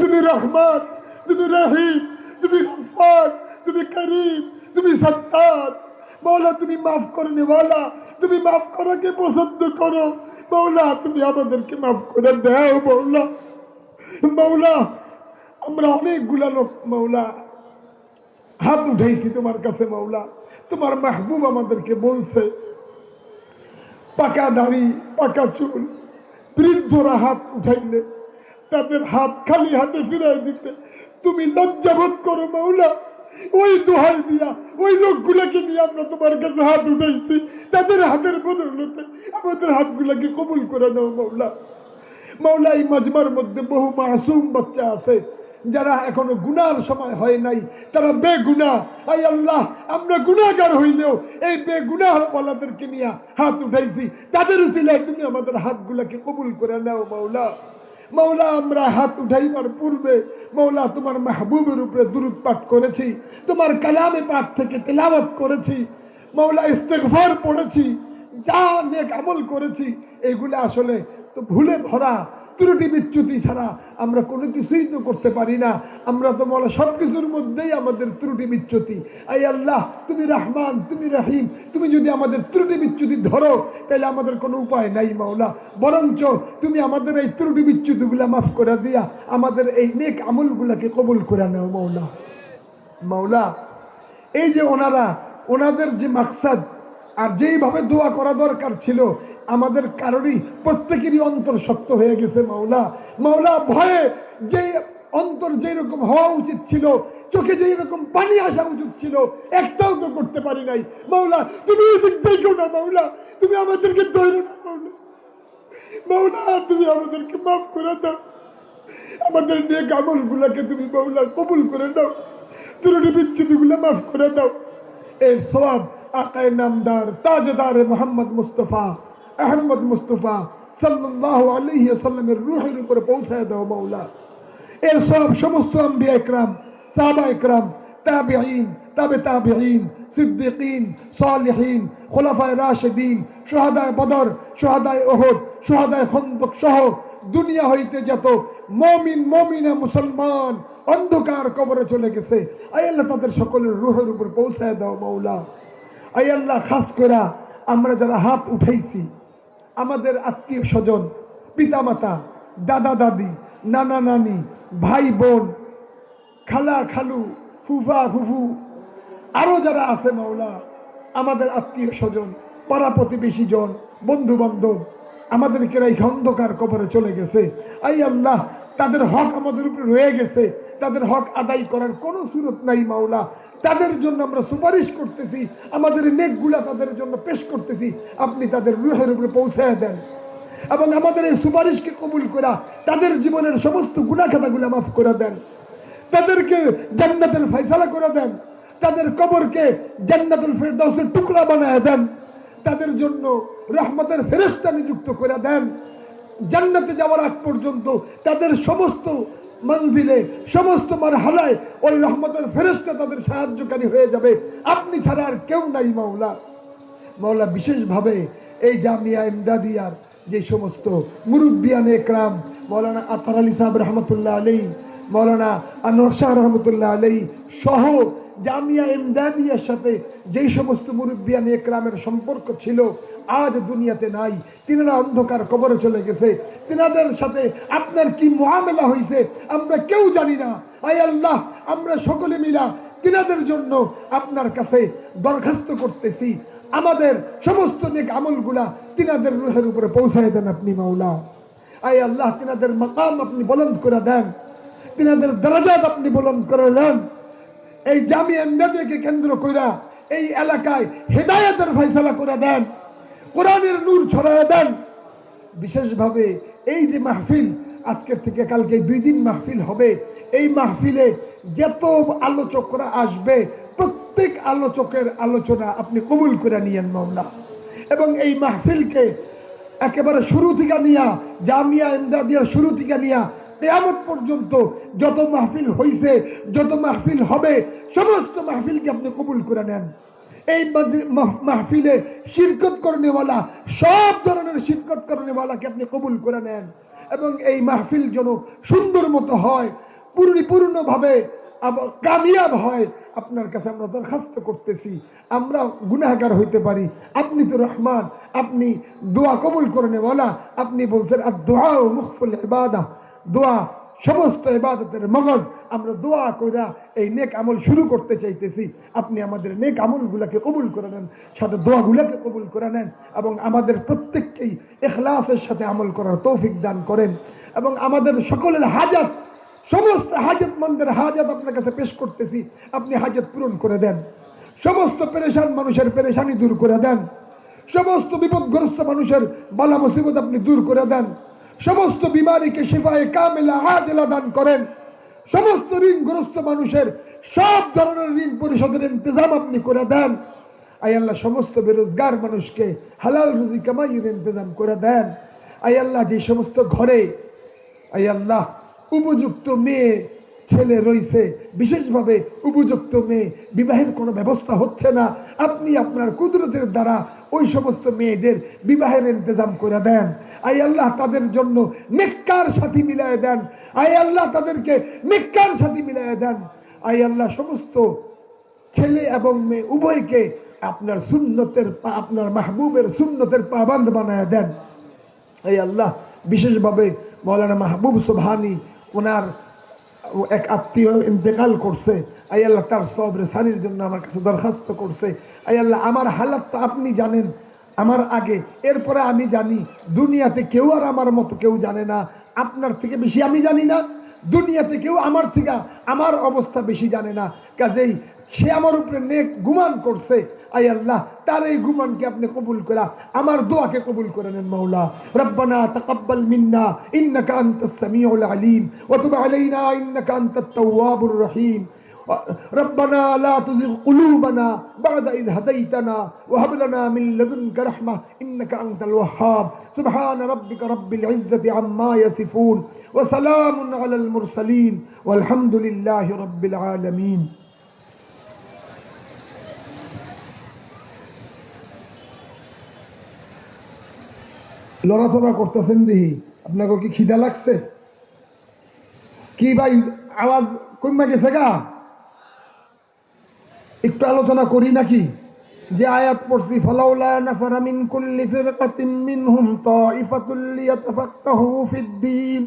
তুমি রহমান, তুমি রহিম, তুমি গফার তুমি করিম, তুমি সত্তার। মৌলা তুমি মাফ করে নেওয়ালা তুমি মাফ করাকে পছন্দ করো। মৌলা তুমি আমাদেরকে মাফ করে দাও মৌলা মৌলা আমরা অনেকগুলা লোক মৌলা হাত উঠাইছি তোমার কাছে মৌলা তোমার মাহবুব আমাদেরকে বলছে, পাকা দাড়ি, পাকা চুল, বৃদ্ধরা হাত উঠাইলে তাদের হাত খালি হাতে ফিরাই দিতে। তুমি লজ্জাবোধ করো মাওলা, ওই দোহাই দিয়া, ওই লোকগুলাকে নিয়ে আমরা তোমার কাছে হাত উঠাইছি। তাদের হাতের বদলতে আমাদের হাতগুলাকে কবুল করে নাও মাওলা। মাওলা, এই মাজমার মধ্যে বহু মাসুম বাচ্চা আছে, যারা এখনও গুনার সময় হয় নাই। তারা বেগুনা আই আল্লাহ, আমরা গুনাহগার হইলেও এই বেগুনাহ ওয়ালাদেরকে নিয়ে হাত উঠাইছি। তাদের উচিলায় তুমি আমাদের হাতগুলাকে কবুল করে নাও মাওলা। মৌলা, আমরা হাত উঠাইবার পূর্বে মৌলা, তোমার মাহবুবের উপরে দূরত পাঠ করেছি, তোমার কালামে পাঠ থেকে তেলাবত করেছি, মৌলা ইস্তেকভার পড়েছি, যা নেক আমল করেছি, এগুলো আসলে তো ভুলে ভরা ত্রুটি বিচ্যুতি ছাড়া আমরা কোনো কিছুই তো করতে পারি না। আমরা তো বলো সব কিছুর মধ্যেই আমাদের ত্রুটি বিচ্যুতি। আই আল্লাহ, তুমি রহমান, তুমি রাহিম, তুমি যদি আমাদের ত্রুটি বিচ্যুতি ধরো, তাহলে আমাদের কোনো উপায় নাই মাওলা। বরঞ্চ তুমি আমাদের এই ত্রুটি বিচ্যুতিগুলা মাফ করে দিয়া আমাদের এই নেক আমলগুলাকে কবুল করে নাও মাওলা। মাওলা, এই যে ওনারা, ওনাদের যে মাকসাদ, আর যেইভাবে দোয়া করা দরকার ছিল আমাদের কারণেই প্রত্যেকেরই অন্তর শক্ত হয়ে গেছে, মাওলা। মাওলা, ভয়ে যে অন্তর যেই রকম হওয়া উচিত ছিল, চোখে রকম পানি আসা উচিত ছিল, একটাও তো করতে পারি নাই। মাওলা, তুমি দেখো না, মাওলা। তুমি আমাদেরকে মাওলা। তুমি আমাদেরকে মাফ করে দাও। আমাদের নেক আমল গুলাকে তুমি, মাওলা, কবুল করে দাও। ত্রুটি বিচ্ছুতি গুলা মাফ করে দাও। এই সব আকায় নামদার, তাজদার মোহাম্মদ মুস্তফা। আহমদ মুস্তফা সাল্লাল্লাহু আলাইহি সাল্লামের রুহের উপরে পৌঁছায় দাও, মাওলা। এর সব সমস্ত আম্বিয়া ইকরাম, সাহাবা তাবিঈন, তাবে তাবিঈন, সিদ্দিকিন, সালিহিন, খোলাফায় রাশেদিন সোহাদায় বদর সোহাদায় ওহদ সোহাদায় খন্দক সহ দুনিয়া হইতে যত মমিন, মমিনা মুসলমান অন্ধকার কবরে চলে গেছে আই আল্লাহ তাদের সকলের রুহের উপর পৌঁছায় দাও, মাওলা। আই আল্লাহ, খাস করা আমরা যারা হাত উঠাইছি আমাদের আত্মীয় স্বজন, পিতামাতা, দাদা, দাদি, নানা, নানি, ভাই, বোন, খালা, খালু, ফুফা, ফুফু, আরও যারা আছে মাওলা, আমাদের আত্মীয় স্বজন, পাড়া প্রতিবেশী জন বন্ধু বান্ধব আমাদেরকে এই অন্ধকার কবরে চলে গেছে। আই আল্লাহ, তাদের হক আমাদের উপরে রয়ে গেছে। তাদের হক আদায় করার কোনো সুরত নাই মাওলা। তাদের জন্য আমরা সুপারিশ করতেছি, আমাদের নেকগুলা তাদের জন্য পেশ করতেছি। আপনি তাদের রুহের উপরে পৌঁছায় দেন। এবং আমাদের এই সুপারিশকে কবুল করা, তাদের জীবনের সমস্ত গুণাখাতাগুলো মাফ করে দেন। তাদেরকে জান্নাতের ফয়সালা করে দেন। তাদের কবরকে জান্নাতুল ফেরদাউসের টুকরা বানায় দেন। তাদের জন্য রহমতের ফেরেস্তা নিযুক্ত করে দেন। জান্নাতে যাওয়ার আগ পর্যন্ত তাদের সমস্ত মঞ্জিলে সমস্ত মারহালায় ওই রহমতের ফেরেস্তা তাদের সাহায্যকারী হয়ে যাবে। আপনি ছাড়া আর কেউ নাই মাওলা। মাওলা, বিশেষভাবে এই জামিয়া ইমদাদিয়ার যে সমস্ত মুরব্বিয়ান একরাম মৌলানা আতার আলী সাহেব রহমতুল্লাহ আলী মৌলানা আনোয়ার শাহ রহমতুল্লাহ আলী সহ জামিয়া ইমদাদিয়ার সাথে যেই সমস্ত মুরব্বিয়ান একরামের সম্পর্ক ছিল, আজ দুনিয়াতে নাই। তিনারা অন্ধকার কবরে চলে গেছে। তিনাদের সাথে আপনার কি মহামেলা হয়েছে আমরা কেউ জানি না। আই আল্লাহ, আমরা সকলে মিলা তিনাদের জন্য আপনার কাছে দরখাস্ত করতেছি। আমাদের সমস্ত নেক আমলগুলা তিনাদের রুহের উপরে পৌঁছায় দেন আপনি, মাওলা। আই আল্লাহ তিনাদের মাকাম আপনি বলন্দ করে দেন। তিনাদের দরাজাত আপনি বলন্দ করে দেন। এই জামিয়া নদীকে কেন্দ্র কইরা এই এলাকায় হেদায়তের ফয়সালা করে দেন। কোরআনের নূর ছড়ায় দেন। বিশেষভাবে এই যে মাহফিল, আজকের থেকে কালকে দুই দিন মাহফিল হবে। এই মাহফিলে যত আলোচকরা আসবে, প্রত্যেক আলোচকের আলোচনা আপনি কবুল করে নিয়েন মামলা এবং এই মাহফিলকে একেবারে শুরু থেকে নিয়া, জামিয়া ইমদাদিয়া শুরু থেকে নিয়া, কেয়ামত পর্যন্ত যত মাহফিল হয়েছে যত মাহফিল হবে, সমস্ত মাহফিলকে আপনি কবুল করে নেন। এই মাহফিলে শিরকত করনেওয়ালা সব ধরনের শিরকত করনেওয়ালাকে আপনি কবুল করে নেন। এবং এই মাহফিল যেন সুন্দর মতো হয়, পরিপূর্ণভাবে কামিয়াব হয়, আপনার কাছে আমরা দরখাস্ত করতেছি। আমরা গুনাহগার হইতে পারি। আপনি তো রহমান, আপনি দোয়া কবুল করে আপনি বলছেন আর দোয়া ও মুখফুল ইবাদা। দোয়া সমস্ত ইবাদতের মগজ আমরা দোয়া কইরা এই নেক আমল শুরু করতে চাইতেছি। আপনি আমাদের নেক আমলগুলোকে কবুল করে নেন, সাথে দোয়াগুলোকে কবুল করে নেন এবং আমাদের প্রত্যেককেই এখলাসের সাথে আমল করার তৌফিক দান করেন এবং আমাদের সকলের হাজাত সমস্ত হাজত মন্দের হাজত আপনার কাছে পেশ করতেছি। আপনি হাজত পূরণ করে দেন। সমস্ত পেরেশান মানুষের পেরেশানি দূর করে দেন। সমস্ত বিপদগ্রস্ত মানুষের বালা মুসিবত আপনি দূর করে দেন। সমস্ত বিমারিকে সেবায় কামেলা আজেলা দান করেন। সমস্ত ঋণগ্রস্ত মানুষের সব ধরনের ঋণ পরিশোধের ইন্তজাম আপনি করে দেন। আই আল্লাহ, সমস্ত বেরোজগার মানুষকে হালাল রুজি কামাইয়ের ইন্তজাম করে দেন। আই আল্লাহ, যে সমস্ত ঘরে আই আল্লাহ, উপযুক্ত মেয়ে, ছেলে রয়েছে, বিশেষভাবে উপযুক্ত মেয়ে, বিবাহের কোনো ব্যবস্থা হচ্ছে না, আপনি আপনার কুদরতের দ্বারা ওই সমস্ত মেয়েদের বিবাহের ইন্তজাম করে দেন। আই আল্লাহ তাদের জন্য নেককার সাথী মিলায় দেন। আই আল্লাহ তাদেরকে নেককার সাথী মিলাই দেন। আই আল্লাহ সমস্ত ছেলে এবং মেয়ে উভয়কে আপনার সুন্নতের আপনার মাহবুবের সুন্নতের পাবান্ধ বানায় দেন। এই আল্লাহ বিশেষভাবে মৌলানা মাহবুব সুবহানি ওনার এক আত্মীয় ইন্তেকাল করছে। আই আল্লাহ তার সবরে সারির জন্য আমার কাছে দরখাস্ত করছে। আই আল্লাহ আমার হালাত তো আপনি জানেন আমার আগে। এরপরে আমি জানি, দুনিয়াতে কেউ আর আমার মতো কেউ জানে না। আপনার থেকে বেশি আমি জানি না। দুনিয়াতে কেউ আমার থেকে আমার অবস্থা বেশি জানে না। কাজেই সে আমার উপরে নেক গুমান করছে। আই আল্লাহ, তার এই গুমানকে আপনি কবুল করা। আমার দোয়াকে কবুল করে নেন মাওলা। রব্বানা তাকাব্বাল মিন্না, ইন্নাকা আনতাস সামিউল আলিম। ওয়া তুব আলাইনা, ইন্নাকা আনতাত তাওয়াবুর রহিম। ربنا لا تزغ قلوبنا بعد إذ هديتنا وهب لنا من لدنك رحمة إنك أنت الوهاب سبحان ربك رب العزة عما يصفون وسلام على المرسلين والحمد لله رب العالمين লড়াচড়া করতেছেন দেখি আপনাকে কি খিদা লাগছে কি ভাই আওয়াজ কমে গেছে গা একটু আলোচনা করি নাকি যে আয়াত পড়ছি ফালাউলা নাফারা মিন কুল্লি ফিরকাতিন মিনহুম তাইফাতুল লিয়াতাফাক্কাহু ফিদ-দীন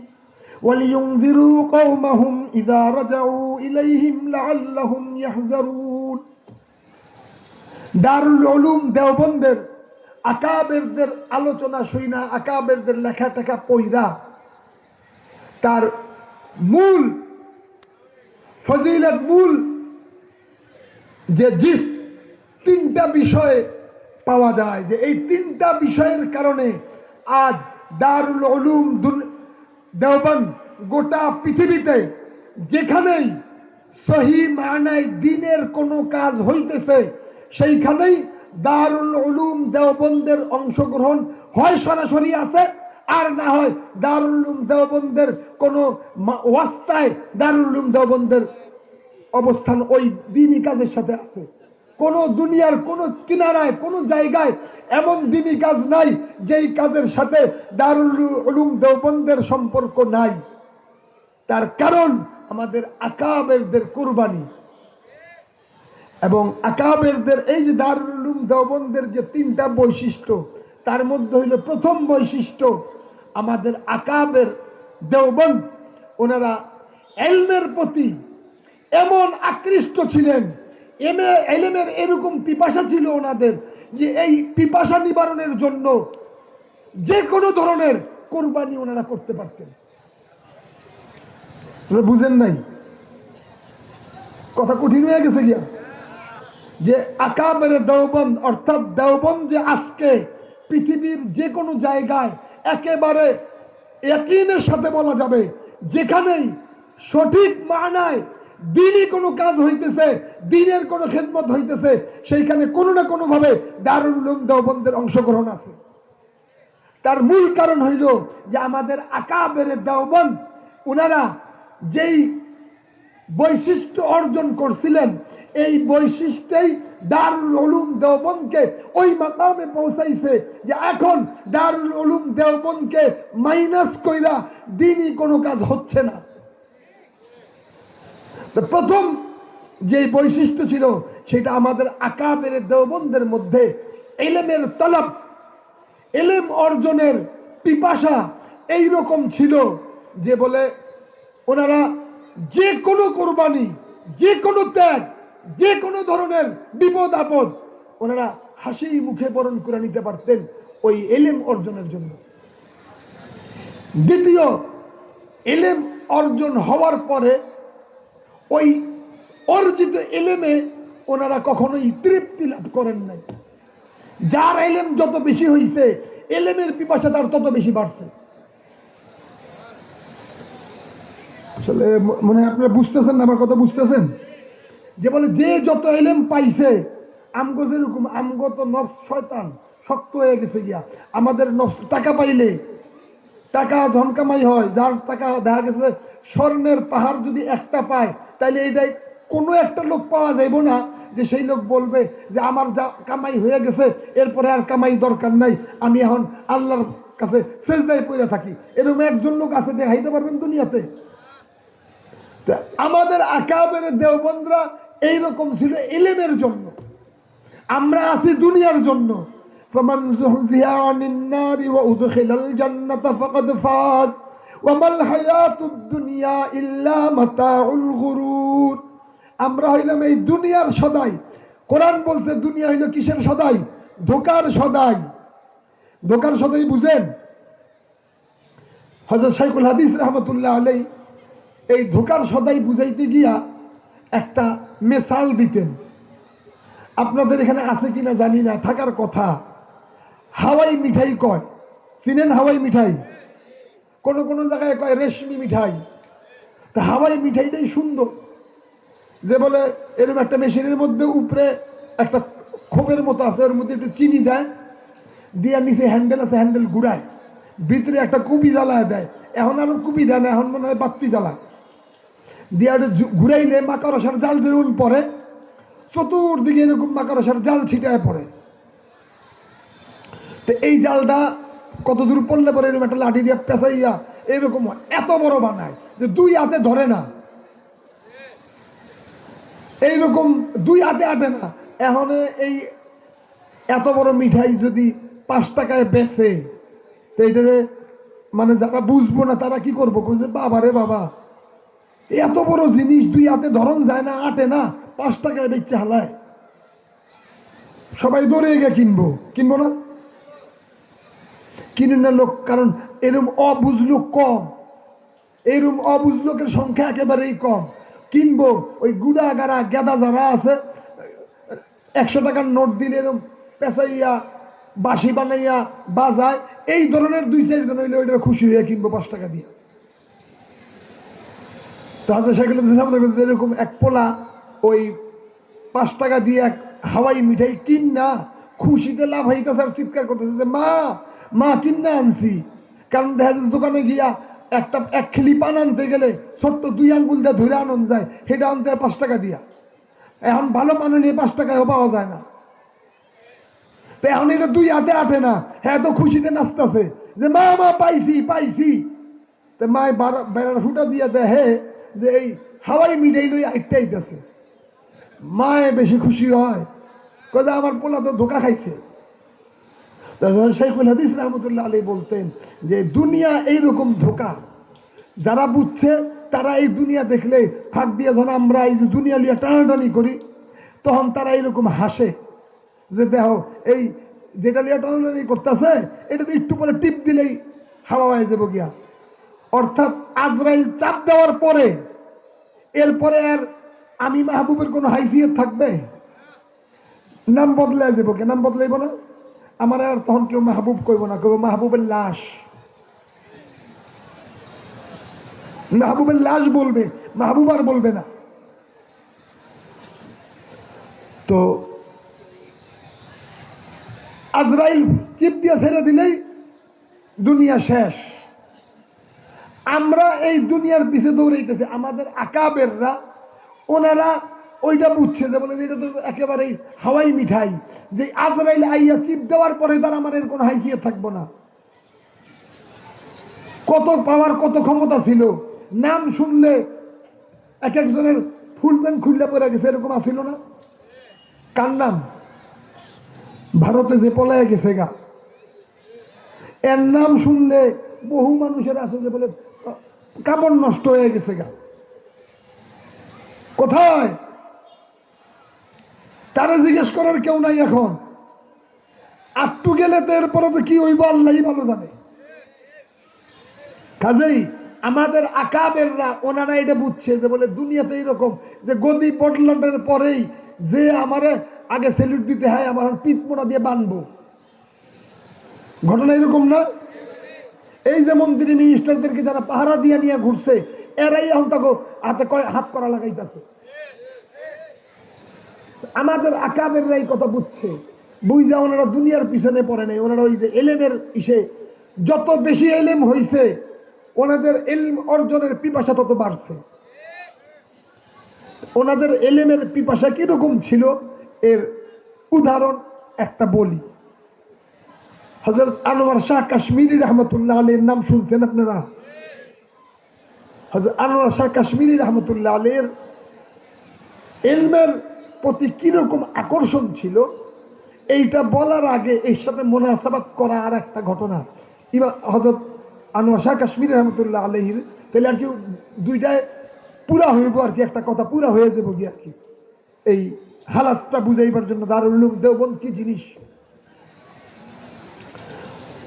ولينذروا قومهم إذا رجعوا إليهم لعلهم يحذرون দারুল উলুম দেওবন্দের আকাবেরদের আলোচনা শুই না আকাবেরদের লেখা টেখা পইরা তার মূল ফজিলত মূল যে জিস তিনটা বিষয় পাওয়া যায়, যে এই তিনটা বিষয়ের কারণে আজ দারুল উলুম দুন- দেওবন্দ গোটা পৃথিবীতে যেখানেই সহি মানায় দিনের কোনো কাজ হইতেছে, সেইখানেই দারুল উলুম দেওবন্দের অংশগ্রহণ হয় সরাসরি আছে, আর না হয় দারুল দেওবন্দের কোনো ওয়াস্তায় দারুল দেওবন্দের অবস্থান ওই দিনই কাজের সাথে আছে। কোন দুনিয়ার, কোন কিনারায়, কোন জায়গায় এমন দিনই কাজ নাই, যেই কাজের সাথে দারুল উলুম সম্পর্ক নাই। তার কারণ আমাদের আকাবেরদের কুরবানি। এবং আকাবেরদের এই যে দারুল দেওবন্দের যে তিনটা বৈশিষ্ট্য, তার মধ্যে হইল প্রথম বৈশিষ্ট্য, আমাদের আকাবের দেওবন্দ, ওনারা এলমের প্রতি এমন আকৃষ্ট ছিলেন। এমে এলেমের এরকম পিপাসা ছিল ওনাদের যে এই পিপাসা নিবারণের জন্য যে কোনো ধরনের কোরবানি ওনারা করতে পারতেন। বুঝেন নাই? কথা কঠিন হয়ে গেছে গিয়া। যে আকাবের দেওবন্দ, অর্থাৎ দেওবন্দ যে আজকে পৃথিবীর যে কোনো জায়গায় একেবারে একইনের সাথে বলা যাবে, যেখানেই সঠিক মানায় দিনই কোনো কাজ হইতেছে, দিনের কোনো খেদমত হইতেছে, সেইখানে কোনো না কোনো ভাবে দারুল উলুম দেওবন্দের অংশগ্রহণ আছে। তার মূল কারণ হইল যে আমাদের আকাবের দেওবন্দ ওনারা যেই বৈশিষ্ট্য অর্জন করছিলেন, এই বৈশিষ্ট্যেই দারুল উলুম দেওবনকে ওই মাকামে পৌঁছাইছে যে এখন দারুল উলুম দেওবনকে মাইনাস কইরা দিনই কোনো কাজ হচ্ছে না। প্রথম যে বৈশিষ্ট্য ছিল, সেটা আমাদের আকাবের দেওবন্দের মধ্যে এলেমের তলব, এলেম অর্জনের পিপাসা এই রকম ছিল যে বলে ওনারা যে কোনো কোরবানি যে কোনো ত্যাগ যে কোনো ধরনের বিপদ আপদ, ওনারা হাসি মুখে বরণ করে নিতে পারতেন ওই এলেম অর্জনের জন্য। দ্বিতীয়, এলেম অর্জন হওয়ার পরে ওই অর্জিত এলেমে ওনারা কখনোই তৃপ্তি লাভ করেন নাই। যার এলেম যত বেশি হইছে, এলেমের পিপাসা তার তত বেশি বাড়ছে। আসলে মনে আপনারা বুঝতেছেন না, আমার কথা বুঝতেছেন? যে বলে, যে যত এলেম পাইছে, আমগো যেরকম, আমগো তো নফস শয়তান, শক্ত হয়ে গেছে গিয়া। আমাদের নফস টাকা পাইলে টাকা ধন কামাই হয়, যার টাকা দেখা গেছে স্বর্ণের পাহাড় যদি একটা পায় তাহলে এইটাই কোনো একটা লোক পাওয়া যাইব না যে সেই লোক বলবে যে আমার যা কামাই হয়ে গেছে এরপরে আর কামাই দরকার নাই আমি এখন আল্লাহর কাছে সেজদায় পড়ে থাকি এরকম একজন লোক আছে দেখাইতে পারবেন দুনিয়াতে তা আমাদের আকাবের দেওবন্দরা এইরকম ছিল এলেমের জন্য আমরা আছি দুনিয়ার জন্য فمن زحزح عن النار وأدخل الجنة فقد فاز ওয়ামাল হায়াতুদ দুনিয়া ইল্লা মাতাউল গুরুর আমরা হইলাম এই দুনিয়ার সদাই। কোরআন বলছে দুনিয়া হইল কিসের সদাই? ধোকার সদাই। ধোকার সদাই বুঝেন? হজরত শাইকুল হাদিস রহমতুল্লাহ আলাই এই ধোকার সদাই বুঝাইতে গিয়া একটা মেসাল দিতেন। আপনাদের এখানে আছে কিনা জানি না, থাকার কথা। হাওয়াই মিঠাই কয়। চিনেন হাওয়াই মিঠাই? কোন কোন জায়গায় কয় রেশমি মিঠাই। তা হাওয়াই মিঠাইটাই সুন্দর। যে বলে এরকম একটা মেশিনের মধ্যে উপরে একটা খোপের মতো আছে, ওর মধ্যে একটু চিনি দেয়, দিয়ে নিচে হ্যান্ডেল আছে, হ্যান্ডেল ঘুরায়। ভিতরে একটা কুপি জ্বালায় দেয়। এখন আর কুপি দেয় না, এখন মনে হয় বাত্তি জ্বালায়। দিয়ে জু- ঘুরাইলে মাকড়সার জাল যেরকম পরে চতুর্দিকে এরকম মাকড়সার জাল ছিটায় পড়ে। তো এই জালটা কত দূর পড়লে পরে এরকম একটা লাঠি দিয়ে পেঁচাইয়া এরকম এত বড় বানায় যে দুই হাতে ধরে না। এইরকম দুই হাতে আটে না। এখন এই এত বড় মিঠাই যদি পাঁচ টাকায় বেচে, তো মানে যারা বুঝব না তারা কি করব? যে বাবা রে বাবা, এত বড় জিনিস দুই হাতে ধরন যায় না, আটে না, পাঁচ টাকায় দেখছে হালায়। সবাই দৌড়ে গিয়ে কিনবো। কিনবো না? কিনে না লোক, কারণ এরম অবুঝ লোক কম। এরম অবুঝ লোকের সংখ্যা একেবারেই কম। কিনবো, ওই গুড়া গাড়া গেদা যারা আছে, একশো টাকার নোট দিলে এরম পেঁচাইয়া বাসি বানাইয়া বাজায়, এই ধরনের দুই চারজন হইলে ওইটা খুশি হয়ে কিনবো পাঁচ টাকা দিয়ে। তাহলে সেগুলো এরকম এক পোলা ওই পাঁচ টাকা দিয়ে এক হাওয়াই মিঠাই কিন না, খুশিতে লাভ হইতেছে আর চিৎকার করতেছে যে, মা মা কিনা আনছি। কারণ দেখা যাচ্ছে দোকানে গিয়া একটা, এক খিলি পান আনতে গেলে ছোট্ট দুই আঙ্গুল দিয়ে ধরে আনন যায়, সেটা আনতে পাঁচ টাকা দিয়া। এখন ভালো মানে নিয়ে পাঁচ টাকায় পাওয়া যায় না। এখন এটা দুই হাতে আটে না হ্যাঁ তো খুশিতে নাচতেছে। যে মা মা, পাইছি পাইছি। তো মায় বেড়ার ফুটা দিয়া দিয়ে দেহে যে এই হাওয়াই মিঠাই লই আইটাইতেছে মায়ে বেশি খুশি হয়। কথা আমার পোলা তো ধোকা খাইছে। শেখুল হাদিস রহমতুল্লাহ আলী বলতেন যে দুনিয়া এইরকম ধোকা। যারা বুঝছে, তারা এই দুনিয়া দেখলে ফাঁক দিয়ে ধর, আমরা এই যে দুনিয়া লিয়া টানাটানি করি, তখন তারা এইরকম হাসে যে দেখো, এই যেটা লিয়া টানাটানি করতেছে, এটা তো একটু পরে টিপ দিলেই হাওয়া হয়ে যাব গিয়া। অর্থাৎ আজরাইল চাপ দেওয়ার পরে, এরপরে আর আমি মাহবুবের কোনো হাইসিয়ত থাকবে? নাম বদলে যাব কে? নাম বদলাইব না? আমার আর তখন কেউ মাহবুব কইব না কেউ মাহবুবের লাশ। মাহবুবের লাশ বলবে, মাহবুব আর বলবে না। তো আজরাইল চিপ দিয়ে ছেড়ে দিলেই দুনিয়া শেষ। আমরা এই দুনিয়ার পিছে দৌড়াইতেছি, আমাদের আকাবেররা, ওনারা ওইটা বুঝছে যে বলে এটা তো একেবারেই হাওয়াই মিঠাই। যে আজরাইল আইয়া চিপ দেওয়ার পরে তার আমার এর কোনো হাইসিয়ত থাকব না। কত পাওয়ার, কত ক্ষমতা ছিল। নাম শুনলে এক একজনের ফুল প্যান্ট খুললে পড়ে গেছে, এরকম আসিল না? কার নাম? ভারতে যে পলায় গেছে গা। এর নাম শুনলে বহু মানুষের আছে যে বলে কাপড় নষ্ট হয়ে গেছে গা। কোথায়? তারা জিজ্ঞেস করার কেউ নাই এখন। আটটু গেলে তো এরপরে তো কি ওই আল্লাহ ভালো জানে। কাজেই আমাদের আকাবেররা ওনারা এটা বুঝছে যে বলে দুনিয়াতে এইরকম যে গদি বদলানোর পরেই যে আমারে আগে সেলুট দিতে হয়, আমার পিঠ মোড়া দিয়ে বানবো। ঘটনা এরকম না? এই যে মন্ত্রী মিনিস্টারদেরকে যারা পাহারা দিয়ে নিয়ে ঘুরছে, এরাই এখন তাকে হাতে কয় হাত করা লাগাইতেছে। আমাদের আকাবেররা কথা বুঝছে। বুঝা ওনারা দুনিয়ার পিছনে পড়ে নেই। ওনারা ওই যে এলেমের ইসে, যত বেশি এলেম হয়েছে ওনাদের এলম অর্জনের পিপাসা তত বাড়ছে। ওনাদের এলেমের পিপাসা কীরকম ছিল? এর উদাহরণ একটা বলি। হজরত আনোয়ার শাহ কাশ্মীরি রহমতুল্লাহ আলীর নাম শুনছেন আপনারা? হজরত আনোয়ার শাহ কাশ্মীরি রহমতুল্লাহ আলীর এলমের প্রতি কীরকম আকর্ষণ ছিল, এইটা বলার আগে এর সাথে মোনাসাবাত করা আর একটা ঘটনা। ইমা হজরত আনোয়ার শাহ কাশ্মীর রহমতুল্লাহ আলহির তাহলে আর কি দুইটায় পুরা হইব আর কি, একটা কথা পুরা হয়ে যাব কি আর কি। এই হালাতটা বুঝাইবার জন্য দারুল উলুম দেওবন্দ কি জিনিস।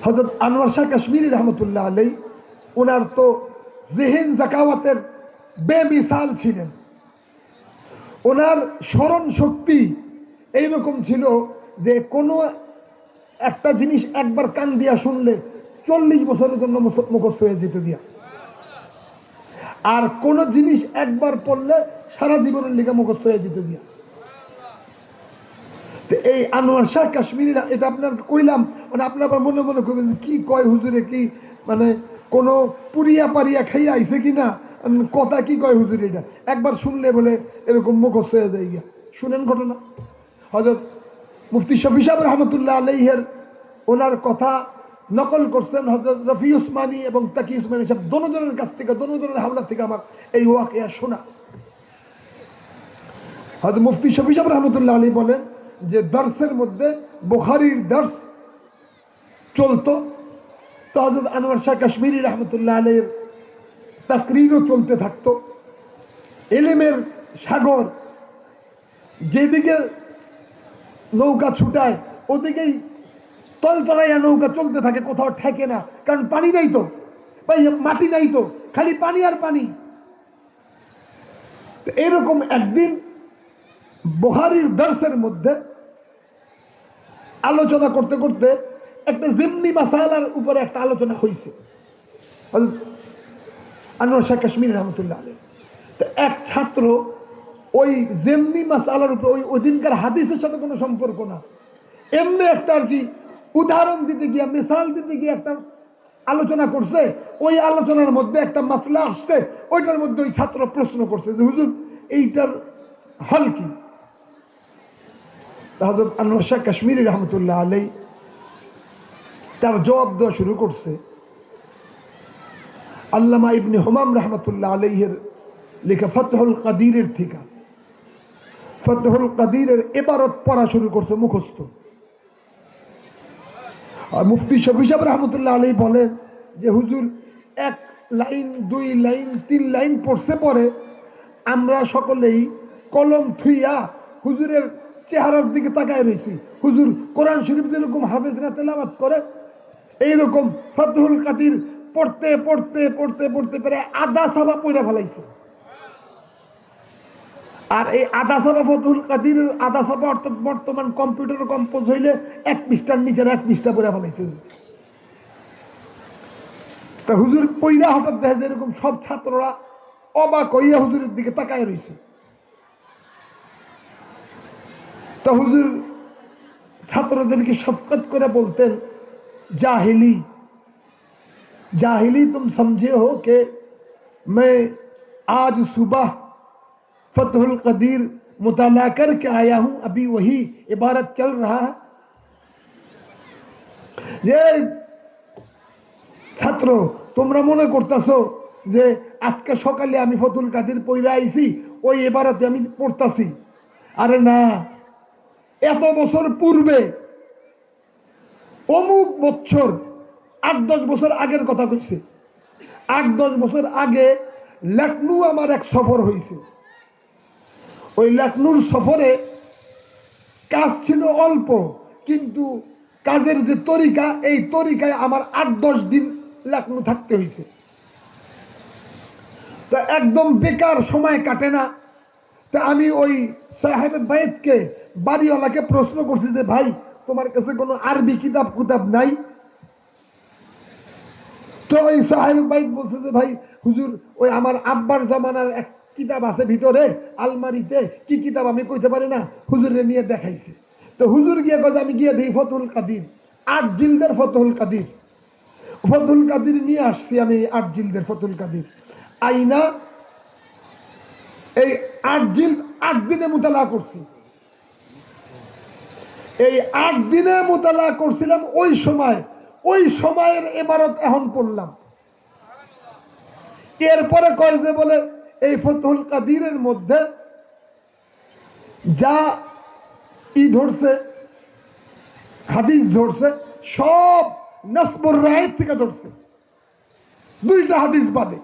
হজরত আনোয়ার শাহ কাশ্মীরি রহমতুল্লাহ আলাই ওনার তো জেহেন জাকাওয়াতের বেমিসাল ছিলেন। ওনার স্মরণ শক্তি এইরকম ছিল যে কোনো একটা জিনিস একবার কান দিয়া শুনলে চল্লিশ বছরের জন্য মুখ- মুখস্থ হয়ে যেত দিয়া। আর কোন জিনিস একবার পড়লে সারা জীবনের লিগে মুখস্থ হয়ে যেত দিয়া। এই আনোয়ার শাহ কাশ্মীরি এটা আপনার কইলাম মানে আপনার মনে মনে করবেন কি কয় হুজুরে কি মানে কোনো পুরিয়া পারিয়া খাইয়া আইছে কিনা? কথা কি কয় হুজুর এটা? একবার শুনলে বলে এরকম মুখস্থ হয়ে যায় গিয়া। শুনেন ঘটনা। হজরত মুফতি শফি সাহেব রহমতুল্লাহ আলহের ওনার কথা নকল করছেন হজরত রফি উসমানী এবং তাকি উসমানী সাহেব। দনোজনের কাছ থেকে দনোজনের হামলা থেকে আমার এই ওয়াকিয়া শোনা। হয়তো মুফতি শফি সাহেব রহমতুল্লাহ আলী বলেন যে, দর্শের মধ্যে বুখারির দর্শ চলতো। তো হজরত আনোয়ার শাহ কাশ্মীরি রহমতুল্লাহ আলীর তাকরিরও চলতে থাকতো। এলেমের সাগর যেদিকে নৌকা ছুটায়, ওদিকেই তলতলাইয়া নৌকা চলতে থাকে, কোথাও ঠেকে না। কারণ পানি নাই তো মাটি নাই তো, খালি পানি আর পানি। এরকম একদিন বহারির দর্শের মধ্যে আলোচনা করতে করতে একটা জিম্নি মাসালার উপরে একটা আলোচনা হয়েছে আনোয়ার শাহ কাশ্মীর রহমতুল্লাহ আলী তো এক ছাত্র ওই জেমনি মাসালার উপর, ওই ওদিনকার হাদিসের সাথে কোনো সম্পর্ক না। এমনি একটা আর কি উদাহরণ দিতে গিয়া, মিসাল দিতে গিয়ে একটা আলোচনা করছে, ওই আলোচনার মধ্যে একটা মাসলা আসছে, ওইটার মধ্যে ওই ছাত্র প্রশ্ন করছে যে, হুজুর, এইটার হল কি? হজরত আনোয়ার শাহ কাশ্মীরি রহমতুল্লাহ আলাই তার জবাব দেওয়া শুরু করছে আল্লামা ইবনে হুমাম রহমতুল্লাহ আলাইহের লেখা ফতহুল কাদিরের থেকে ফতহুল কাদিরের এবারত পড়া শুরু করছে মুখস্থ। আর মুফতি শফি সাহেব রহমতুল্লাহ আলাই বলেন যে, হুজুর, এক লাইন, দুই লাইন, তিন লাইন পড়ছে পরে আমরা সকলেই কলম থুইয়া হুজুরের চেহারার দিকে তাকায় রয়েছি হুজুর, কোরআন শরীফ যেরকম হাফেজরা তেলাবাত করে, এইরকম ফতহুল কাদির পড়তে পড়তে পড়তে পড়তে পেরে আদা সাবা পড়ে ফেলাইছে। আর এই আদা সাবা ফতুল কাদির আদা সাবা অর্থাৎ বর্তমান কম্পিউটার কম্পোজ হইলে এক পৃষ্ঠার নিচের এক পৃষ্ঠা পড়ে ফেলাইছে। তা হুজুর পইরা হঠাৎ দেখা যায় এরকম সব ছাত্ররা অবাক হইয়া হুজুরের দিকে তাকায় রয়েছে তা হুজুর ছাত্রদেরকে শপথ করে বলতেন, জাহিলি जाहिली तुम समझे हो कि मैं आज सुबह फतहुल कदीर मुताला करके आया हूं अभी वही इबारत चल रहा है যে ছাত্র তোমরা মনে করতেছো যে আজকে সকালে আমি ফতুল কাদির পইরা আইছি ওই এবারতে আমি পড়তাছি আরে না এত বছর পূর্বে অমুক বছর আট, দশ বছর আগের কথা কইছে। আট, দশ বছর আগে লখনৌ আমার এক সফর হয়েছে ওই লখনৌর সফরে কাজ ছিল অল্প, কিন্তু কাজের যে তরিকা, এই তরিকায় আমার আট, দশ দিন লখনৌ থাকতে হয়েছে তা একদম বেকার সময় কাটে না। তা আমি ওই সাহেব বাইতকে বাড়িওয়ালাকে প্রশ্ন করছি যে, ভাই, তোমার কাছে কোনো আরবি কিতাব কুতাব নাই? তো ওই সাহেব বলছে যে, ভাই, হুজুর, ওই আমার আব্বার জামানার এক কিতাব আছে ভিতরে, আলমারিতে। কি কিতাব আমি কইতে পারি না? হুজুরে নিয়ে দেখাইছে। তো হুজুর গিয়ে কয়ে আমি গিয়ে দিই ফতুল কাদির, আট জিলদের ফতুল কাদির। ফতুল কাদির নিয়ে আসছি আমি আট জিলদের ফতুল কাদির। আইনা এই আট জিল, আট দিনে মোতালা করছি। এই আট দিনে মোতালা করছিলাম ওই সময় ওই সময়ের এবারত এখন পড়লাম। এরপরে কয় যে বলে, এই ফতুল কাদিরের মধ্যে যা ই ধরছে, হাদিস ধরছে, সব নাসবর রায়ের থেকে ধরছে। দুইটা হাদিস বাদে।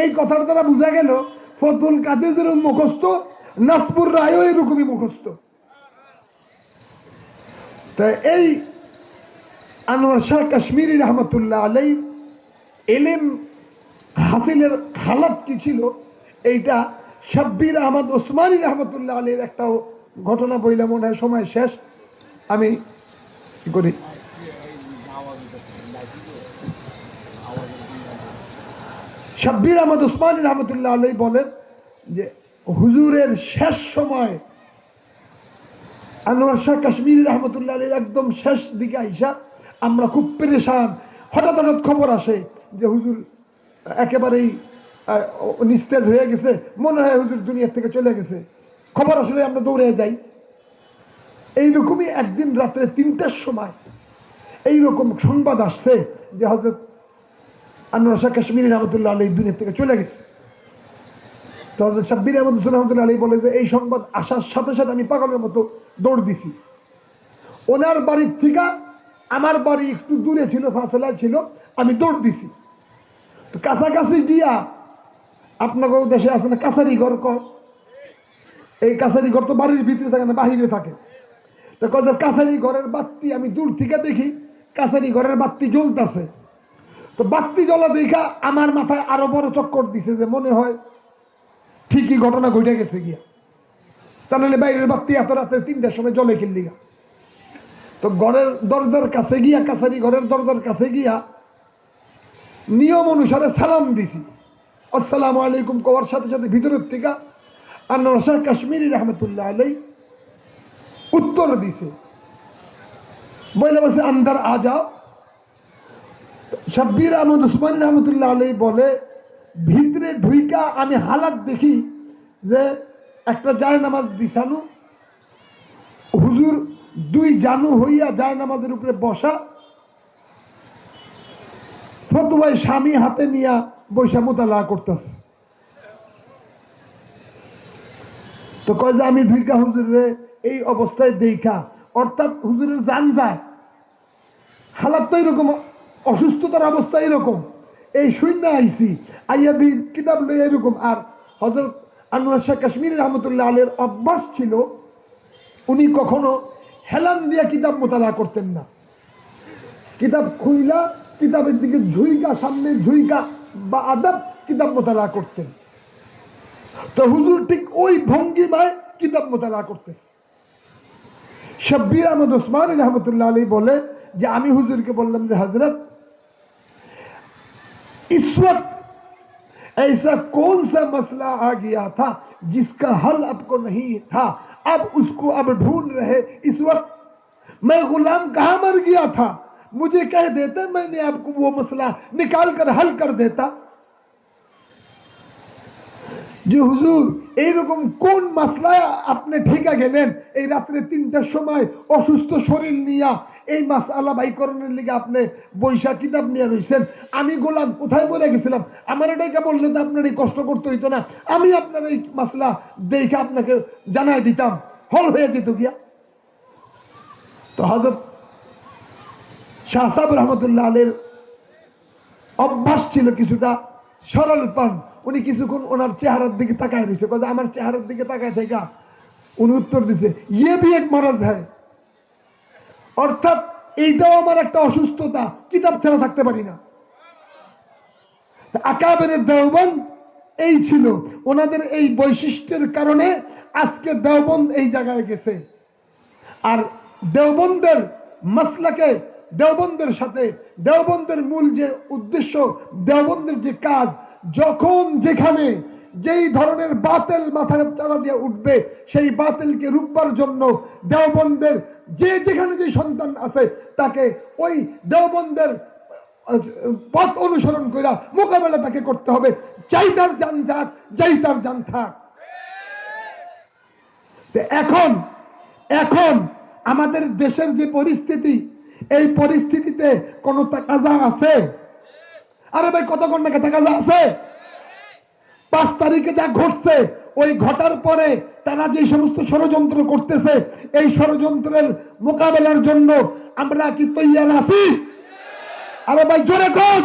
এই কথার দ্বারা বোঝা গেল ফতুল কাদিরের মুখস্থ নাসপুর রায়ও এরকমই মুখস্থ। তা এই আনোয়ার শাহ কাশ্মীরি রহমতুল্লাহ আলাই, এলেম হাসিলের হালাত কি ছিল? এইটা শাব্বির আহমদ ওসমানী রহমতুল্লাহ আলীর একটা ঘটনা বইলাম মনে হয় সময় শেষ। আমি করি? শাব্বির আহমদ ওসমানী রহমতুল্লাহ আলী বলেন যে, হুজুরের শেষ সময় আনোয়ার শাহ কাশ্মীর রহমতুল্লাহ আলীর একদম শেষ দিকে আইসা আমরা খুব পেরেশান। হঠাৎ হঠাৎ খবর আসে যে হুজুর একেবারেই নিস্তেজ হয়ে গেছে। মনে হয় হুজুর দুনিয়ার থেকে চলে গেছে। খবর আসলে আমরা দৌড়ে যাই। এইরকমই একদিন রাত্রে তিনটার সময় এইরকম সংবাদ আসছে যে হজরত আনোয়ার কাশ্মীর রহমতুল্লাহ আলী দুনিয়া থেকে চলে গেছে। তো হজরত সাব্বির আহমদ হোসেন রহমতুল্লাহ আলী বলে যে, এই সংবাদ আসার সাথে সাথে আমি পাগলের মতো দৌড় দিছি। ওনার বাড়ির থেকে আমার বাড়ি একটু দূরে ছিল, ফাঁসলায় ছিল, আমি দৌড় দিছি। তো কাছাকাছি গিয়া আপনাকে দেশে আছে না কাছারি ঘর কর এই কাছারি ঘর তো বাড়ির ভিতরে থাকে না, বাহিরে থাকে। তো কত কাছারি ঘরের বাত্তি আমি দূর থেকে দেখি কাছারি ঘরের বাত্তি জ্বলতেছে। তো বাত্তি জ্বলা দেখা আমার মাথায় আরও বড় চক্কর দিছে যে মনে হয় ঠিকই ঘটনা ঘটে গেছে গিয়া। তাহলে বাইরের বাত্তি এত রাতে তিনটার সময় জলে কিনলি গা তো ঘরের দরজার কাছে গিয়া, কাছারি ঘরের দরজার কাছে গিয়া নিয়ম অনুসারে সালাম দিছি। আসসালামু আলাইকুম কওয়ার সাথে সাথে ভিতরের থেকে আনোয়ার কাশ্মীরি রহমতুল্লাহ আলাই উত্তর দিছে। বলে বসে আন্দার আ যাও। শাব্বির আহমদ উসমান রহমতুল্লাহ আলাই বলে, ভিতরে ঢুইকা আমি হালাত দেখি যে একটা যায় নামাজ বিছানো হুজুর দুই জানু হইয়া যায় নামাজের উপরে বসা। ফতুয়াই স্বামী হাতে নিয়া বৈশা মোতালা করতেছে। তো কয় যে, আমি ভিকা হুজুরে এই অবস্থায় দেখা অর্থাৎ হুজুরের জান যায়। হালাত তো এরকম, অসুস্থতার অবস্থা এরকম। এই শূন্য আইসি আইয়া দি কিতাব লই এরকম। আর হজরত আনোয়ার শাহ কাশ্মীর রহমতুল্লাহ আলের অভ্যাস ছিল, উনি কখনো হেলান দিয়া কিতাব মোতালা করতেন না কিতাব খুইলা কিতাবের দিকে ঝুইকা সামনে ঝুইকা বা আদাব কিতাব মোতালা করতেন তো হুজুর ঠিক ওই ভঙ্গিমায় কিতাব মোতালা করতেন शब्बीर अहमद उस्मान रहमतुल्लाह अलैह बोले যে আমি হুজুরকে বললাম যে हजरत इस वक्त ऐसा कौन सा मसला आ गया था जिसका हल आपको नहीं था अब उसको अब ढूंढ रहे इस वक्त। मैं गुलाम कहाँ मर गया था? मुझे कह देते, मैंने आपको वो मसला निकाल कर हल कर देता। যে হুজুর, এইরকম কোন মাসলায় আপনি ঠিকা গেলেন? এই রাত্রে তিনটার সময় অসুস্থ শরীর নিয়া এই মাস আল্লাহ বাইকরণের লিগে আপনি বৈশাখ কিতাব নিয়ে রয়েছেন আমি গোলাম, কোথায় বলে গেছিলাম? আমার এটাকে বললে তো আপনার এই কষ্ট করতে হইতো না। আমি আপনার এই মাসলা দেখে আপনাকে জানাই দিতাম। হল হয়ে যেত গিয়া। তো হজরত শাহসাব রহমতুল্লাহ আলের অভ্যাস ছিল কিছুটা সরল পান। উনি কিছুক্ষণ ওনার চেহারার দিকে তাকায় রয়েছে। কাজে আমার চেহারার দিকে তাকায় থেকে উনি উত্তর দিছে ইয়ে বি এক মরজ হ্যাঁ অর্থাৎ এইটাও আমার একটা অসুস্থতা, কিতাব ছাড়া থাকতে পারি না। আকাবের দেওবন এই ছিল। ওনাদের এই বৈশিষ্ট্যের কারণে আজকে দেওবন্দ এই জায়গায় গেছে। আর দেওবন্দের মাসলাকে, দেওবন্দের সাথে, দেওবন্দের মূল যে উদ্দেশ্য, দেওবন্দের যে কাজ যখন যেখানে যেই ধরনের বাতেল মাথায় চালা দিয়ে উঠবে, সেই বাতিলকে রুখবার জন্য দেওবন্দের যে যেখানে যে সন্তান আছে, তাকে ওই দেওবন্দের পথ অনুসরণ করে মোকাবেলা তাকে করতে হবে। যাই তার জান থাক যাই তার জান থাক। এখন এখন আমাদের দেশের যে পরিস্থিতি, এই পরিস্থিতিতে কোন তাকাজা আছে? আরে ভাই, কতক্ষণ নাকি তাকাজা আছে? পাঁচ তারিখে যা ঘটছে, ওই ঘটার পরে তারা যে সমস্ত ষড়যন্ত্র করতেছে, এই ষড়যন্ত্রের মোকাবেলার জন্য আমরা কি তৈয়ার আছি? আরে ভাই, জোরে কোন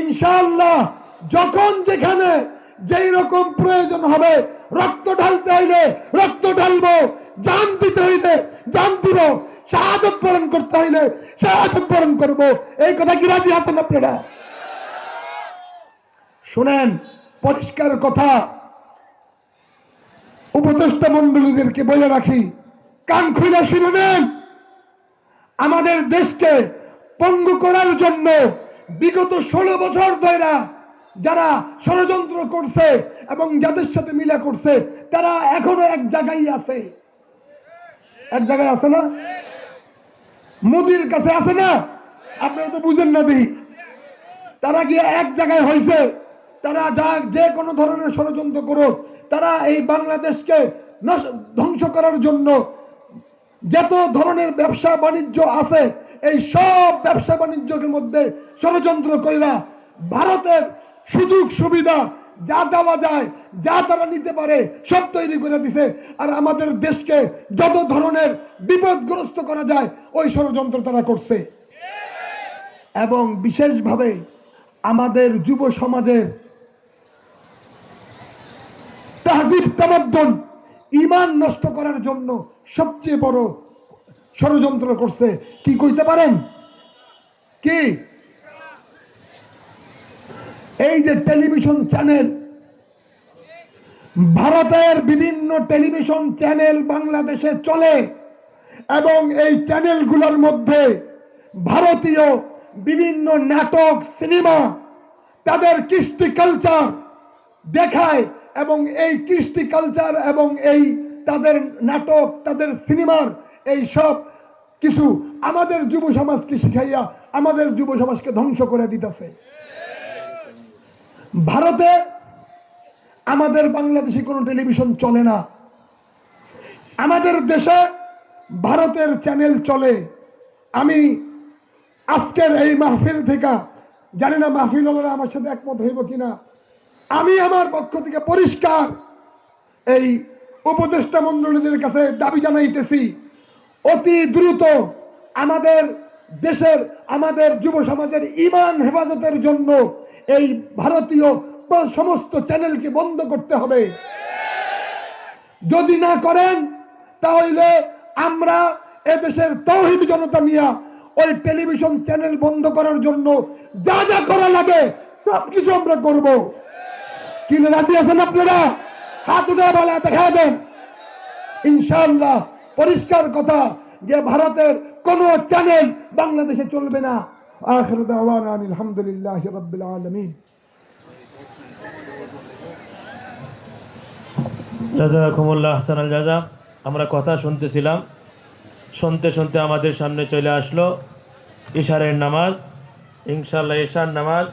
ইনশাআল্লাহ, যখন যেখানে যেই রকম প্রয়োজন হবে, রক্ত ঢালতে হইলে রক্ত ঢালবো, জান দিতে হইলে জান দিব, শাহাদত বরণ করতে হইলে বরণ করব। এই কথা কি রাজি আছেন আপনারা? শুনেন, পরিষ্কার কথা। উপদেষ্টা মন্ডলীদেরকে বলে রাখি, কান খুলে শুনে নেন। আমাদের দেশকে পঙ্গু করার জন্য বিগত ষোলো বছর ধরে যারা ষড়যন্ত্র করছে এবং যাদের সাথে মিলা করছে, তারা এখনও এক জায়গায় আছে। এক জায়গায় আছে না? মোদির কাছে আছে না? আপনারা তো বুঝেন না দিই। তারা গিয়ে এক জায়গায় হয়েছে? তারা যা, যে কোনো ধরনের ষড়যন্ত্র করুক, তারা এই বাংলাদেশকে ধ্বংস করার জন্য যত ধরনের ব্যবসা বাণিজ্য আছে, এই সব ব্যবসা বাণিজ্যের মধ্যে ষড়যন্ত্র কইরা ভারতের সুযোগ সুবিধা যা দেওয়া যায়, যা তারা নিতে পারে, সব তৈরি করে দিছে। আর আমাদের দেশকে যত ধরনের বিপদগ্রস্ত করা যায়, ওই ষড়যন্ত্র তারা করছে। এবং বিশেষভাবে আমাদের যুব সমাজের তাহজিব তামাদ্দন ইমান নষ্ট করার জন্য সবচেয়ে বড় ষড়যন্ত্র করছে। কি কইতে পারেন? কি? এই যে টেলিভিশন চ্যানেল, ভারতের বিভিন্ন টেলিভিশন চ্যানেল বাংলাদেশে চলে এবং এই চ্যানেলগুলোর মধ্যে ভারতীয় বিভিন্ন নাটক, সিনেমা, তাদের কৃষ্টি কালচার দেখায় এবং এই কৃষ্টি কালচার এবং এই তাদের নাটক, তাদের সিনেমার এই সব কিছু আমাদের যুব সমাজকে শিখাইয়া আমাদের যুব সমাজকে ধ্বংস করে দিতেছে। ভারতে আমাদের বাংলাদেশে কোনো টেলিভিশন চলে না। আমাদের দেশে ভারতের চ্যানেল চলে। আমি আজকের এই মাহফিল থেকে জানি না মাহফিল হলে আমার সাথে একমত হইব কিনা। আমি আমার পক্ষ থেকে পরিষ্কার এই উপদেষ্টা মন্ডলীদের কাছে দাবি জানাইতেছি, অতি দ্রুত আমাদের দেশের, আমাদের যুব সমাজের ইমান হেফাজতের জন্য এই ভারতীয় সমস্ত চ্যানেলকে বন্ধ করতে হবে। যদি না করেন, তাহলে আমরা এদেশের তৌহিদ জনতা নিয়ে ওই টেলিভিশন চ্যানেল বন্ধ করার জন্য যা যা করা লাগে, সবকিছু আমরা করব। কি, রাজি আছেন আপনারা? হাত উঠে বলা দেখা দেন ইনশাআল্লাহ, পরিষ্কার কথা যে ভারতের কোন চ্যানেল বাংলাদেশে চলবে না। আখির দাওয়ানা আনিল হামদুলিল্লাহি রাব্বিল আলামিন জাজাকুমুল্লাহ হাসান জাজা আমরা কথা শুনতেছিলাম। শুনতে শুনতে আমাদের সামনে চলে আসলো ইশারের নামাজ। ইনশাল্লাহ ইশার নামাজ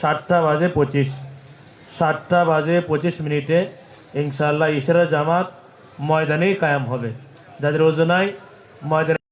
সাতটা বাজে পঁচিশ। সাতটা বাজে পঁচিশ মিনিটে ইনশাআল্লাহ ইশারা জামাত ময়দানেই কায়াম হবে। যাদের ওজনায় ময়দানে